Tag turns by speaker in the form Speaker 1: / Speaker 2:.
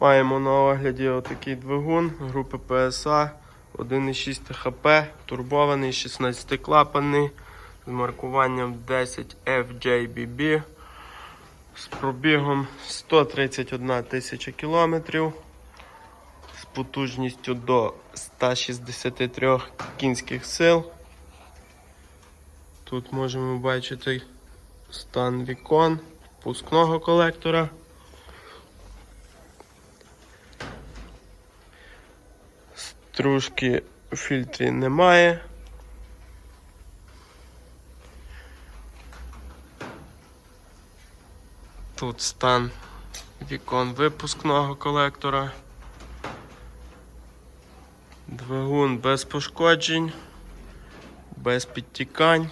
Speaker 1: Маємо на огляді отакий двигун групи PSA 1,6 ТХП, турбований, 16-клапанний з маркуванням 10 FJBB з пробігом 131 тисяча кілометрів з потужністю до 163 кінських сил. Тут можемо бачити стан вікон, пускного колектора. Стружки в фільтрі немає. Тут стан вікон випускного колектора. Двигун без пошкоджень, без підтікань.